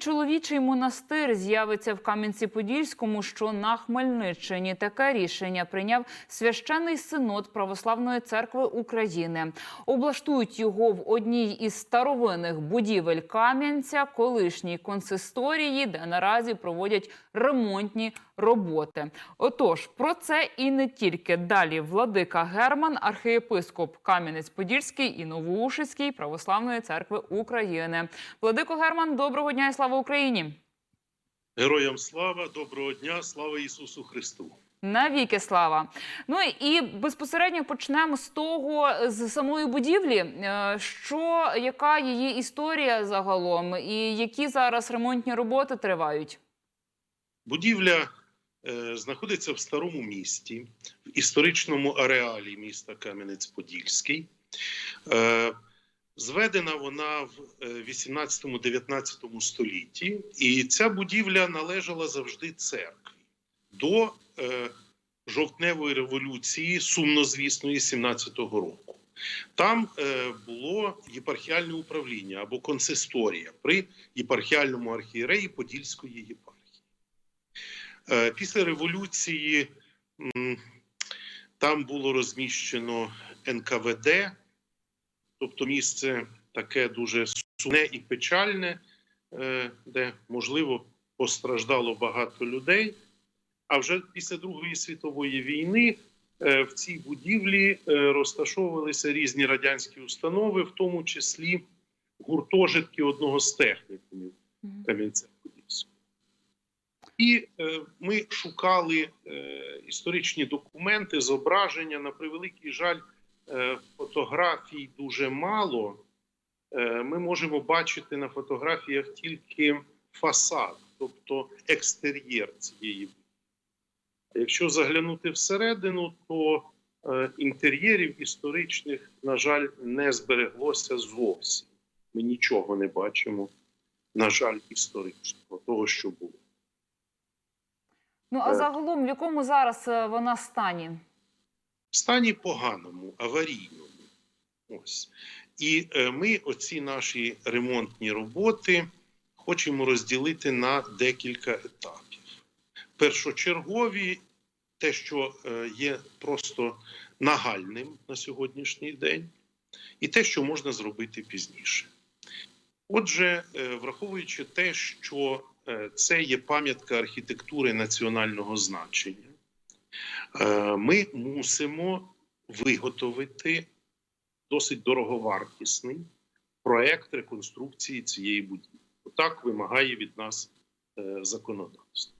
чоловічий монастир з'явиться в Кам'янці-Подільському, що на Хмельниччині. Таке рішення прийняв священний синод Православної церкви України. Облаштують його в одній із старовинних будівель Кам'янця, колишній консисторії, де наразі проводять ремонтні роботи. Отож, про це і не тільки далі. Владика Герман, архієпископ Кам'янець-Подільський і Новоушицький Православної церкви України. Владико Герман, доброго дня і слава Україні! Героям слава, доброго дня, слава Ісусу Христу. Навіки слава. Ну і безпосередньо почнемо з того, з самої будівлі. Е, Що яка її історія загалом, і які зараз ремонтні роботи тривають? Будівля знаходиться в старому місті, в історичному ареалі міста Кам'янець-Подільський. Е, зведена вона в е, 18-19 столітті, і ця будівля належала завжди церкві до е, жовтневої революції, сумнозвісної 17-го року. Там е, було єпархіальне управління або консисторія при єпархіальному архієреї Подільської єпархії. Е, Після революції там було розміщено НКВД, тобто місце таке дуже сумне і печальне, е, де, можливо, постраждало багато людей. А вже після Другої світової війни е, в цій будівлі розташовувалися різні радянські установи, в тому числі гуртожитки одного з технікумів камянця І е, ми шукали е, історичні документи, зображення. На превеликий жаль, е, фотографій дуже мало. Е, ми можемо бачити на фотографіях тільки фасад, тобто екстер'єр цієї. Якщо заглянути всередину, то е, інтер'єрів історичних, на жаль, не збереглося зовсім. Ми нічого не бачимо, на жаль, історичного, того, що було. Ну а загалом в якому зараз е, вона стані? В стані поганому, аварійному. Ось. І е, ми оці наші ремонтні роботи хочемо розділити на декілька етапів. Першочергові, те, що е, є просто нагальним на сьогоднішній день, і те, що можна зробити пізніше. Отже, е, враховуючи те, що е, це є пам'ятка архітектури національного значення, е, ми мусимо виготовити досить дороговартісний проект реконструкції цієї будівлі. Так вимагає від нас е, законодавство.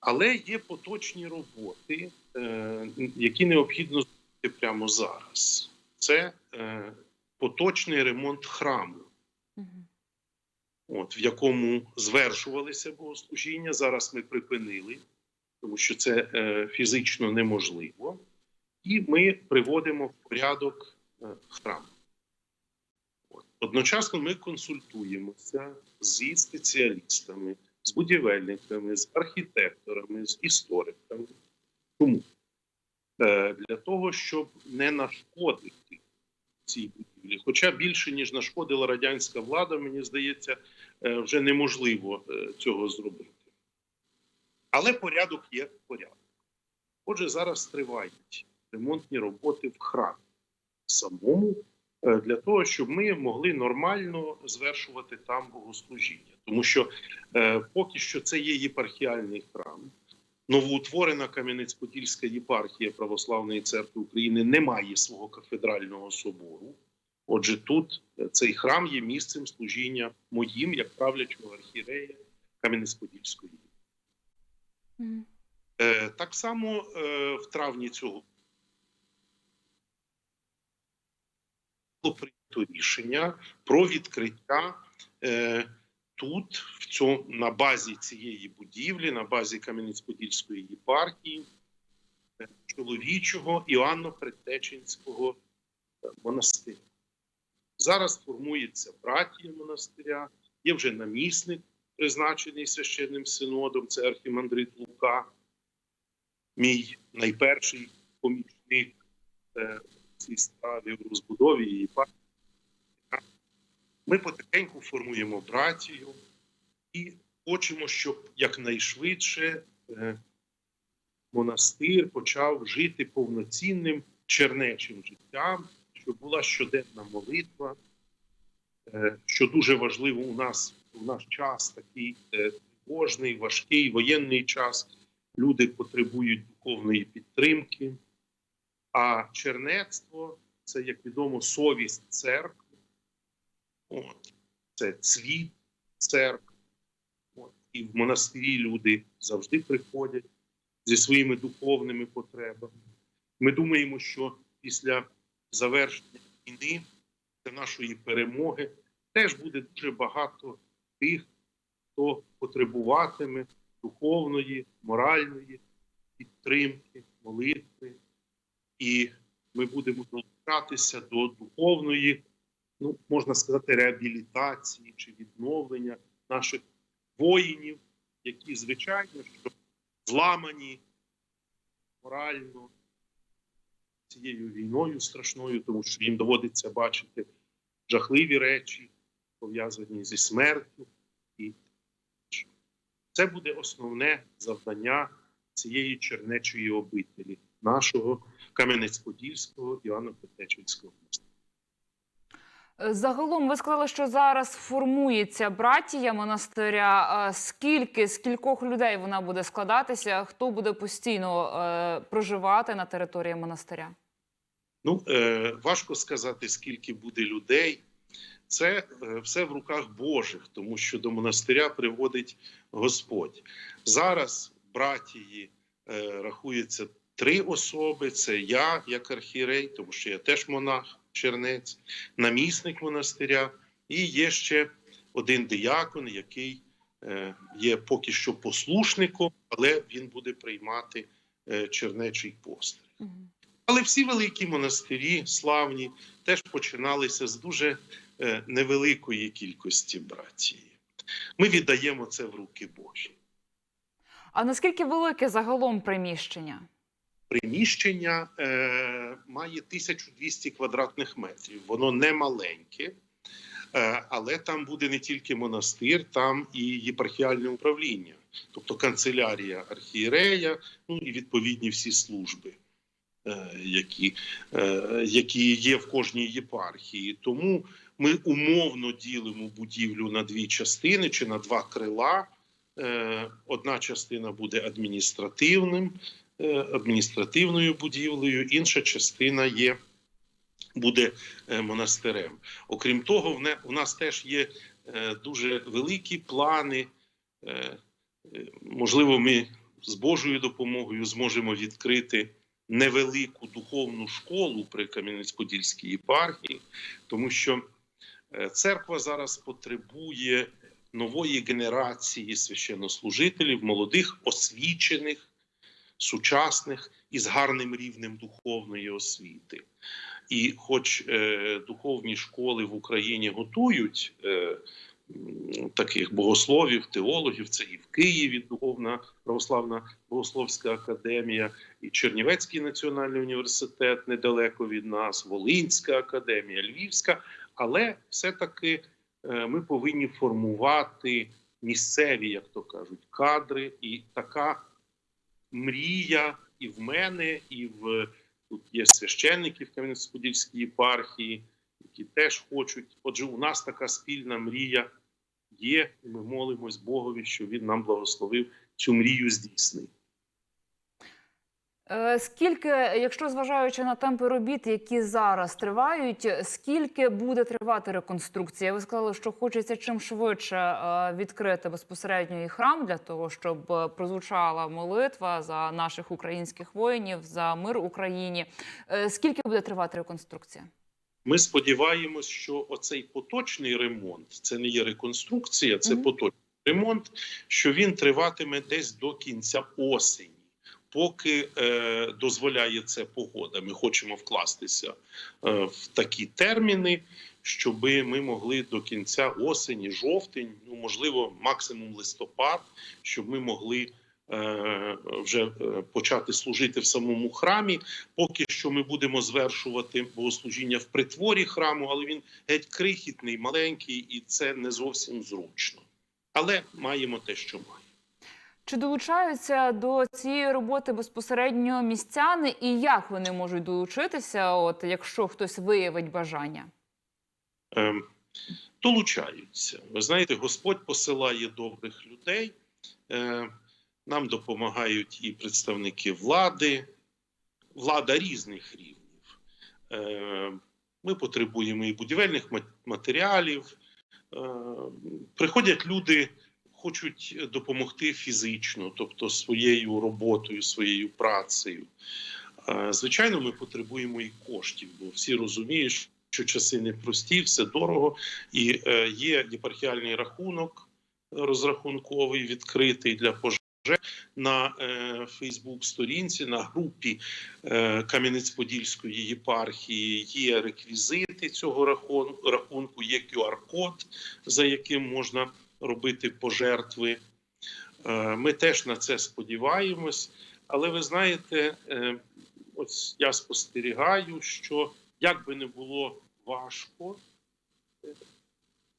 Але є поточні роботи, е, які необхідно зробити прямо зараз. Це е, поточний ремонт храму, от, в якому звершувалися богослужіння. Зараз ми припинили, тому що це е, фізично неможливо. І ми приводимо в порядок е, храм. От. Одночасно ми консультуємося зі спеціалістами, з будівельниками, з архітекторами, з істориками. Чому? Е, Для того, щоб не нашкодити цій будівлі. Хоча більше, ніж нашкодила радянська влада, мені здається, е, вже неможливо е, цього зробити. Але порядок є порядок. Отже, зараз тривають ремонтні роботи в храмі самому е, для того, щоб ми могли нормально звершувати там богослужіння. Тому що поки що це є єпархіальний храм. Новоутворена Кам'янець-Подільська єпархія Православної церкви України не має свого кафедрального собору. Отже, тут е, цей храм є місцем служіння моїм, як правлячого архієрея Кам'янець-Подільської. Е, Так само е, в травні цього було прийнято рішення про відкриття е, тут, в цьому, на базі цієї будівлі, на базі Кам'янець-Подільської єпархії, е, чоловічого Іоанно-Предтеченського е, монастиря. Зараз формується братія монастиря, є вже намісник, призначений священним синодом, це архімандрит Лука мій найперший помічник е, цій справі в розбудові її партії. Ми потихеньку формуємо братію і хочемо, щоб якнайшвидше е, монастир почав жити повноцінним чернечим життям, щоб була щоденна молитва, е, що дуже важливо у нас у наш час такий е, тривожний, важкий воєнний час. Люди потребують духовної підтримки. А чернецтво це, як відомо, совість церкви. От. Це цвіт церкви. От. І в монастирі люди завжди приходять зі своїми духовними потребами. Ми думаємо, що після завершення війни та нашої перемоги теж буде дуже багато тих, хто потребуватиме духовної, моральної підтримки, молитви, і ми будемо долучатися до духовної, ну можна сказати, реабілітації чи відновлення наших воїнів, які, звичайно, що зламані морально цією війною страшною, тому що їм доводиться бачити жахливі речі, пов'язані зі смертю. І це буде основне завдання цієї чернечої обителі, нашого Кам'янець-Подільського Івано Петечинського Загалом ви сказали, що зараз формується братія монастиря. Скільки, з кількох людей вона буде складатися? Хто буде постійно е, проживати на території монастиря? Ну, е, важко сказати, скільки буде людей. Це е, все в руках Божих, тому що до монастиря приводить Господь. Зараз братії е, рахується три особи: це я, як архієрей, тому що я теж монах, чернець, намісник монастиря, і є ще один диякон, який е, є поки що послушником, але він буде приймати е, чернечий постриг. Але всі великі монастирі, славні, теж починалися з дуже е, невеликої кількості братії. Ми віддаємо це в руки Божі. А наскільки велике загалом приміщення? Приміщення е, має 1200 квадратних метрів. Воно не маленьке, е, але там буде не тільки монастир, там і єпархіальне управління, тобто канцелярія архієрея, ну і відповідні всі служби. е, Які, е, які є в кожній єпархії, тому ми умовно ділимо будівлю на дві частини чи на два крила. Е, Одна частина буде адміністративним, адміністративною будівлею, інша частина є буде е, монастирем. Окрім того, у нас теж є е, дуже великі плани. Е, е, Можливо, ми з Божою допомогою зможемо відкрити невелику духовну школу при Кам'янець-Подільській єпархії, тому що е, церква зараз потребує нової генерації священнослужителів, молодих, освічених, сучасних і з гарним рівнем духовної освіти. І, хоч е, духовні школи в Україні готують е, таких богословів, теологів, це і в Києві Духовна православна богословська академія, і Чернівецький національний університет недалеко від нас, Волинська академія, Львівська. Але все-таки е, ми повинні формувати місцеві, як то кажуть, кадри, і така мрія і в мене, і в тут є священники в Кам'янець-Подільській єпархії, які теж хочуть. Отже, у нас така спільна мрія є, і ми молимось Богові, що він нам благословив цю мрію здійснити. Е, Скільки, якщо зважаючи на темпи робіт, які зараз тривають, скільки буде тривати реконструкція? Ви сказали, що хочеться чим швидше е, відкрити безпосередньо і храм для того, щоб е, прозвучала молитва за наших українських воїнів, за мир Україні. Скільки буде тривати реконструкція? Ми сподіваємось, що оцей поточний ремонт це не є реконструкція, це Мгм. поточний ремонт, що він триватиме десь до кінця осені. Поки е, дозволяє це погода, ми хочемо вкластися е, в такі терміни, щоб ми могли до кінця осені, жовтень, ну можливо, максимум листопад, щоб ми могли е, вже е, почати служити в самому храмі. Поки що ми будемо звершувати богослужіння в притворі храму, але він геть крихітний, маленький, і це не зовсім зручно. Але маємо те, що маємо. Чи долучаються до цієї роботи безпосередньо містяни, і як вони можуть долучитися, от якщо хтось виявить бажання? Ем, долучаються. Ви знаєте, Господь посилає добрих людей. Е, нам допомагають і представники влади, влада різних рівнів. Е, ми потребуємо і будівельних матеріалів. Е, приходять люди, хочуть допомогти фізично, тобто своєю роботою, своєю працею. Е, Звичайно, ми потребуємо і коштів, бо всі розуміють, що часи непрості, все дорого, і е, є єпархіальний рахунок е, розрахунковий, відкритий для пожертв на е, Фейсбук-сторінці, на групі Кам'янець-Подільської єпархії є реквізити цього рахун- рахунку, є QR-код, за яким можна робити пожертви. Е, ми теж на це сподіваємось. Але ви знаєте, е, ось я спостерігаю, що як би не було важко, е,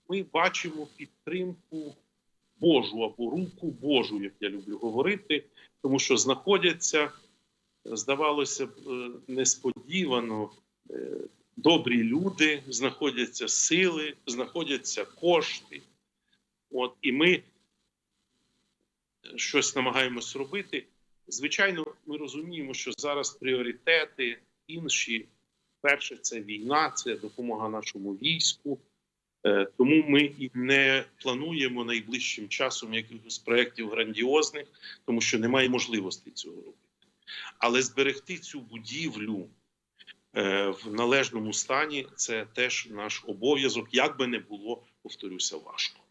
ми бачимо підтримку Божу або руку Божу, як я люблю говорити, тому що знаходяться, здавалося б, несподівано добрі люди, знаходяться сили, знаходяться кошти. От, і ми щось намагаємось робити. Звичайно, ми розуміємо, що зараз пріоритети інші. Перше, це війна, це допомога нашому війську. Е, Тому ми і не плануємо найближчим часом якихось проєктів грандіозних, тому що немає можливості цього робити. Але зберегти цю будівлю е, в належному стані це теж наш обов'язок, як би не було, повторюся, важко.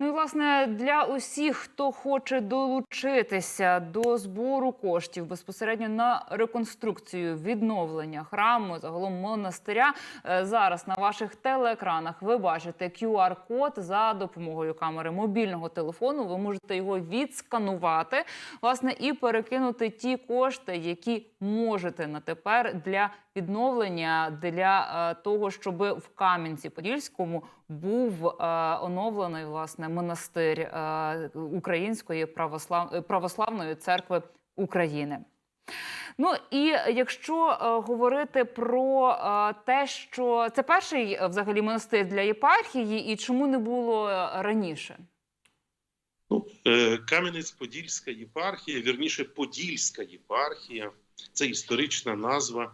Ну і власне для усіх, хто хоче долучитися до збору коштів безпосередньо на реконструкцію відновлення храму, загалом монастиря. е, Зараз на ваших телеекранах ви бачите QR-код за допомогою камери мобільного телефону. Ви можете його відсканувати, власне, і перекинути ті кошти, які можете на тепер для відновлення для е, того, щоб в Кам'янці-Подільському був е, оновлений власне монастир е, Української православ... православної церкви України. Ну і якщо е, говорити про е, те, що це перший взагалі монастир для єпархії, і чому не було раніше? Ну, е, Кам'янець-Подільська єпархія, вірніше, Подільська єпархія це історична назва.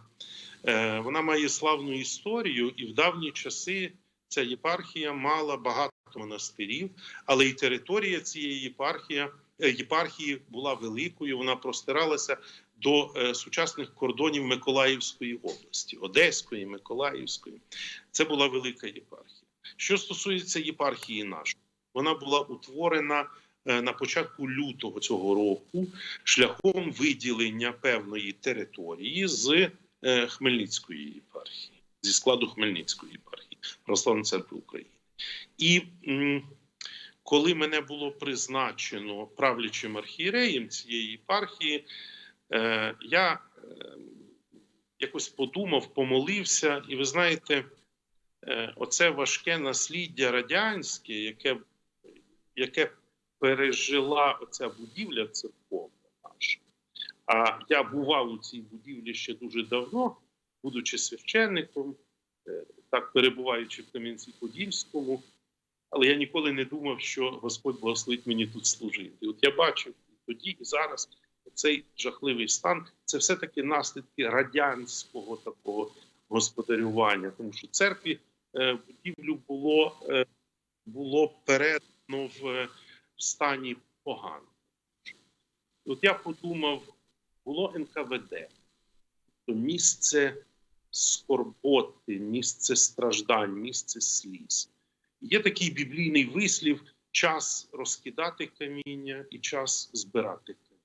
Е, Вона має славну історію, і в давні часи ця єпархія мала багато монастирів, але і територія цієї єпархії, єпархії була великою. Вона простиралася до е, сучасних кордонів Миколаївської області, Одеської, Миколаївської. Це була велика єпархія. Що стосується єпархії нашої, вона була утворена е, на початку лютого цього року шляхом виділення певної території з е, Хмельницької єпархії, зі складу Хмельницької єпархії Православної церкви України. І коли мене було призначено правлячим архієреєм цієї єпархії, е, я е, якось подумав, помолився, і ви знаєте, е, оце важке насліддя радянське, яке, яке пережила оця будівля церковна наша. А я бував у цій будівлі ще дуже давно, будучи священником, е, так перебуваючи в Кам'янці-Подільському, але я ніколи не думав, що Господь благословить мені тут служити. От я бачив і тоді, і зараз цей жахливий стан це все-таки наслідки радянського такого господарювання, тому що церкві е, будівлю було, е, було передано в, стані поганому. От я подумав, було НКВД, то місце скорботи, місце страждань, місце сліз. Є такий біблійний вислів: час розкидати каміння і час збирати каміння.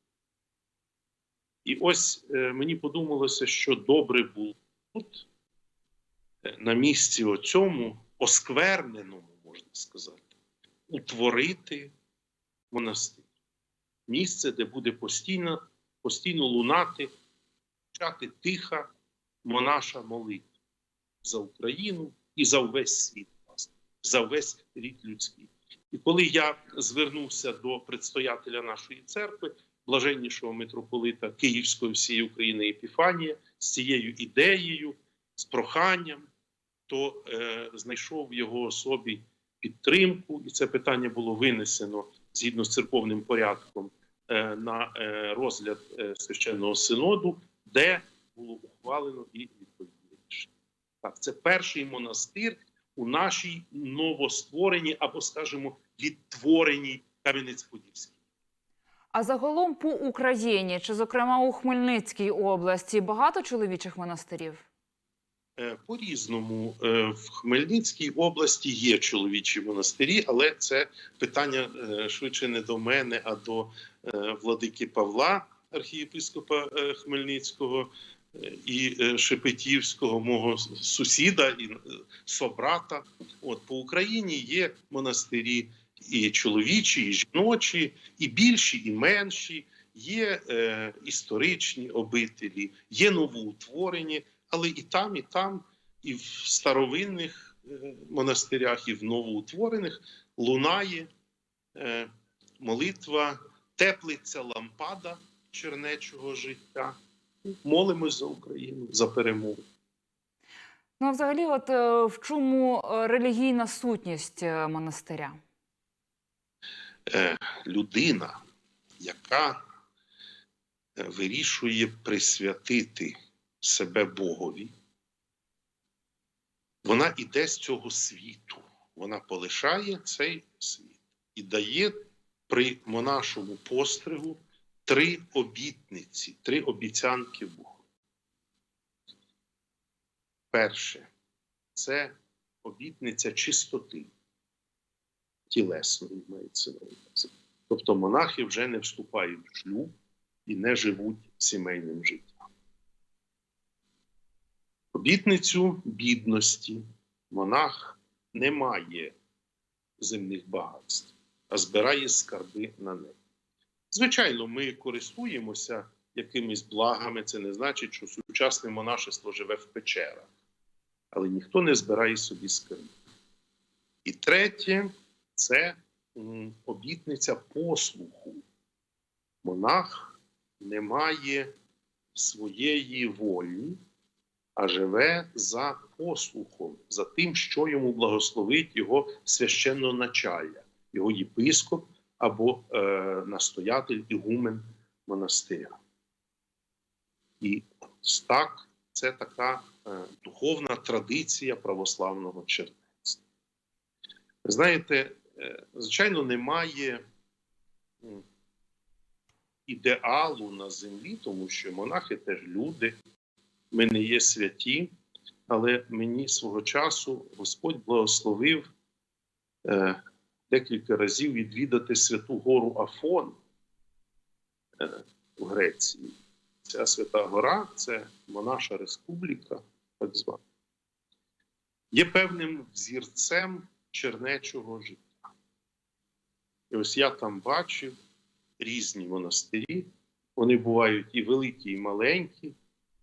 І ось е, мені подумалося, що добре було тут, е, на місці оцьому, оскверненому, можна сказати, утворити монастир. місце, де буде постійно, постійно лунати, звучати тиха монаша молитва за Україну і за увесь світ, за весь рід людський. І коли я звернувся до предстоятеля нашої церкви, блаженнішого митрополита Київської всієї України Епіфанія, з цією ідеєю, з проханням, то е, знайшов в його особі підтримку, і це питання було винесено згідно з церковним порядком на е, розгляд е, священного синоду, де було ухвалено і відповідне рішення. Так, це перший монастир у нашій новоствореній або, скажімо, відтвореній Кам'янець-Подільській. А загалом по Україні, чи зокрема у Хмельницькій області, багато чоловічих монастирів? Е, По-різному Е, в Хмельницькій області є чоловічі монастирі, але це питання е, швидше не до мене, а до владики Павла, архієпископа Хмельницького і Шепетівського, мого сусіда і собрата. От по Україні є монастирі і чоловічі, і жіночі, і більші, і менші. Є е, історичні обителі, є новоутворені, але і там, і там, і в старовинних е, монастирях, і в новоутворених лунає е, молитва, теплиться лампада чернечого життя. Молимось за Україну, за перемогу. Ну, а взагалі, от е, в чому релігійна сутність монастиря? Е, людина, яка вирішує присвятити себе Богові, вона іде з цього світу, вона полишає цей світ і дає при монашому постригу три обітниці, три обіцянки Богу. Перше це обітниця чистоти тілесної мається на увазі. Тобто монахи вже не вступають в шлюб і не живуть сімейним життям. Обітницю бідності монах не має земних багатств, а збирає скарби на небі. Звичайно, ми користуємося якимись благами, це не значить, що сучасне монашество живе в печерах, але ніхто не збирає собі скарбів. І третє це обітниця послуху. Монах не має своєї волі, а живе за послухом, за тим, що йому благословить його священноначалля, його єпископ або е, настоятель ігумен монастиря. І ось так це така е, духовна традиція православного чернецтва. Знаєте, е, звичайно, немає ідеалу на землі, тому що монахи теж люди, ми не є святі, але мені свого часу Господь благословив е, декілька разів відвідати Святу Гору Афон е, в Греції. Ця свята гора це монаша республіка, так звана, є певним взірцем чернечого життя. І ось я там бачив різні монастирі. Вони бувають і великі, і маленькі,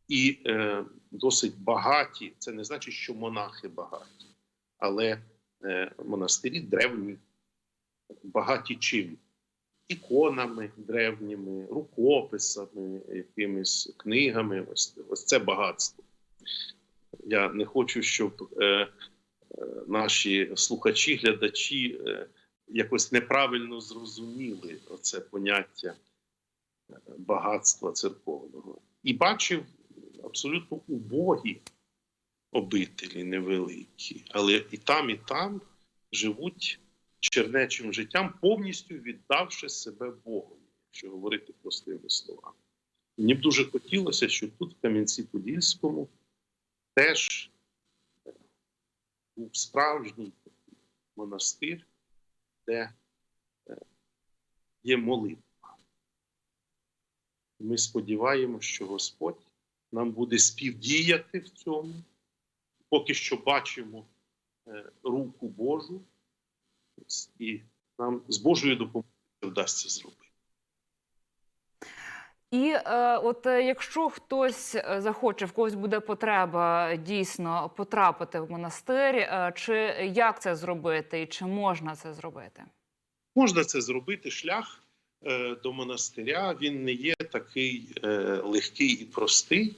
і е, досить багаті. Це не значить, що монахи багаті, але е, монастирі древні, багаті чим? Іконами древніми, рукописами, якимись книгами. Ось, ось це багатство. Я не хочу, щоб е, е, наші слухачі, глядачі е, якось неправильно зрозуміли оце поняття е, багатства церковного. І бачив абсолютно убогі обителі невеликі, але і там, і там живуть чернечим життям, повністю віддавши себе Богу, якщо говорити простими словами. Мені б дуже хотілося, щоб тут, в Кам'янці-Подільському, теж е, був справжній монастир, де е, є молитва. Ми сподіваємося, що Господь нам буде співдіяти в цьому. Поки що бачимо е, руку Божу, і нам з Божою допомогою вдасться зробити. І е, от е, якщо хтось е, захоче, в когось буде потреба дійсно потрапити в монастир, е, чи як це зробити, і чи можна це зробити? Можна це зробити. Шлях до монастиря він не є такий е, легкий і простий,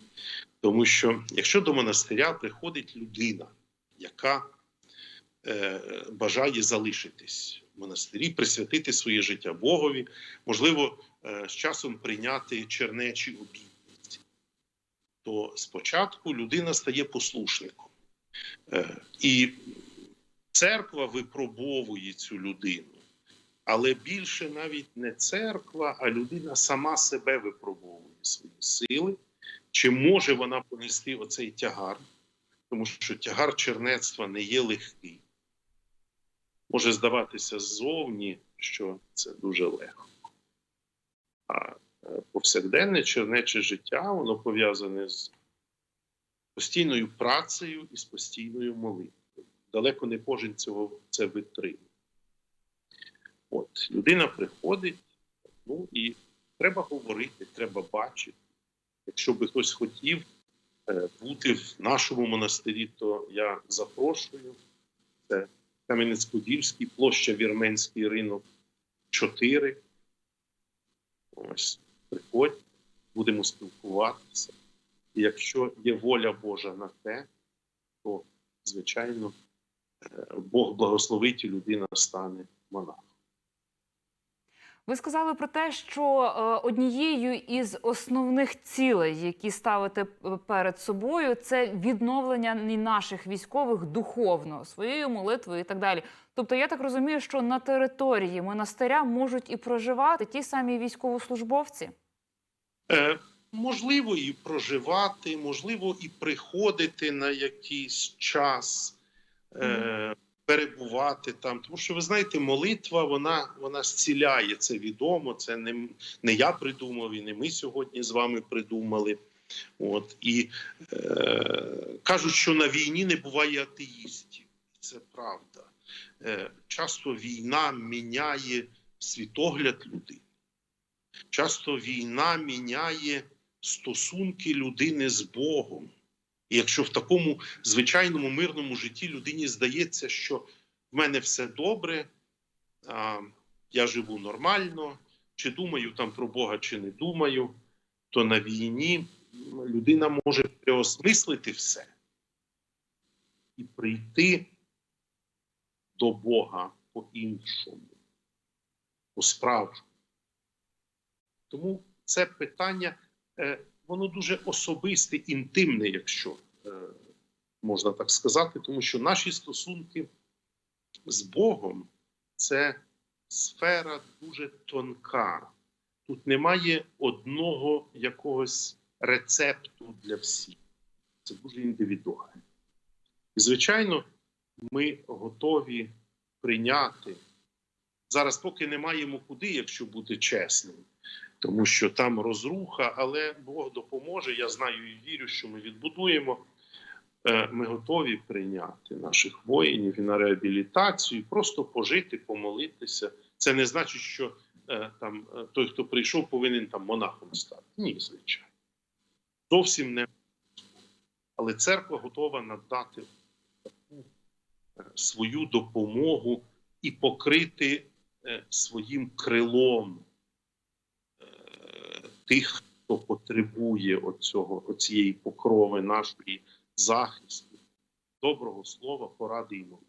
тому що якщо до монастиря приходить людина, яка е, бажає залишитись в монастирі, присвятити своє життя Богові, можливо, е, з часом прийняти чернечі обітниці, то спочатку людина стає послушником. Е, і церква випробовує цю людину. Але більше навіть не церква, а людина сама себе випробовує свої сили. Чи може вона понести оцей тягар? Тому що тягар чернецтва не є легкий. Може здаватися ззовні, що це дуже легко. А е, повсякденне чернече життя воно пов'язане з постійною працею і з постійною молитвою. Далеко не кожен цього це витримує. От людина приходить, ну і треба говорити, треба бачити. Якщо би хтось хотів е, бути в нашому монастирі, то я запрошую. Це Кам'янець-Подільський, площа Вірменський ринок 4. Ось, приходь, будемо спілкуватися. І якщо є воля Божа на те, то, звичайно, е, Бог благословить і людина стане монахом. Ви сказали про те, що е, однією із основних цілей, які ставите е, перед собою, це відновлення наших військових духовно своєю молитвою і так далі. Тобто, я так розумію, що на території монастиря можуть і проживати ті самі військовослужбовці. Е, можливо, і проживати, можливо, і приходити на якийсь час, е, перебувати там. Тому що ви знаєте, молитва вона, вона зціляє це відомо. Це не, не я придумав, і не ми сьогодні з вами придумали. От і е, кажуть, що на війні не буває атеїстів. Це правда. Е, часто війна міняє світогляд людини. Часто війна міняє стосунки людини з Богом. І якщо в такому звичайному мирному житті людині здається, що в мене все добре, я живу нормально, чи думаю там про Бога, чи не думаю, то на війні людина може переосмислити все і прийти до Бога по-іншому, по-справжньому. Тому це питання, е, воно дуже особисте, інтимне, якщо е, можна так сказати, тому що наші стосунки з Богом це сфера дуже тонка. Тут немає одного якогось рецепту для всіх. Це дуже індивідуально. І, звичайно, ми готові прийняти. Зараз поки не маємо куди, якщо бути чесним, тому що там розруха, але Бог допоможе. Я знаю і вірю, що ми відбудуємо. Е, Ми готові прийняти наших воїнів і на реабілітацію, просто пожити, помолитися. Це не значить, що е, там е, той, хто прийшов, повинен там монахом стати. Ні, звичайно. Зовсім не. Але церква готова надати свою допомогу і покрити своїм крилом тих, хто потребує оцього, оцієї покрови нашої захисту, доброго слова, поради і молитви.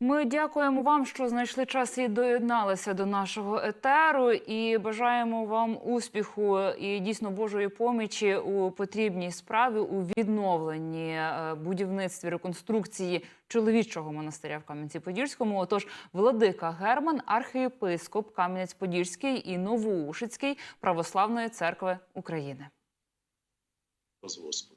Ми дякуємо вам, що знайшли час і доєдналися до нашого етеру. І бажаємо вам успіху і дійсно Божої помічі у потрібній справі у відновленні е, будівництві реконструкції чоловічого монастиря в Кам'янці-Подільському. Отож, владика Герман, архієпископ Кам'янець-Подільський і Новоушицький православної церкви України. з Господом.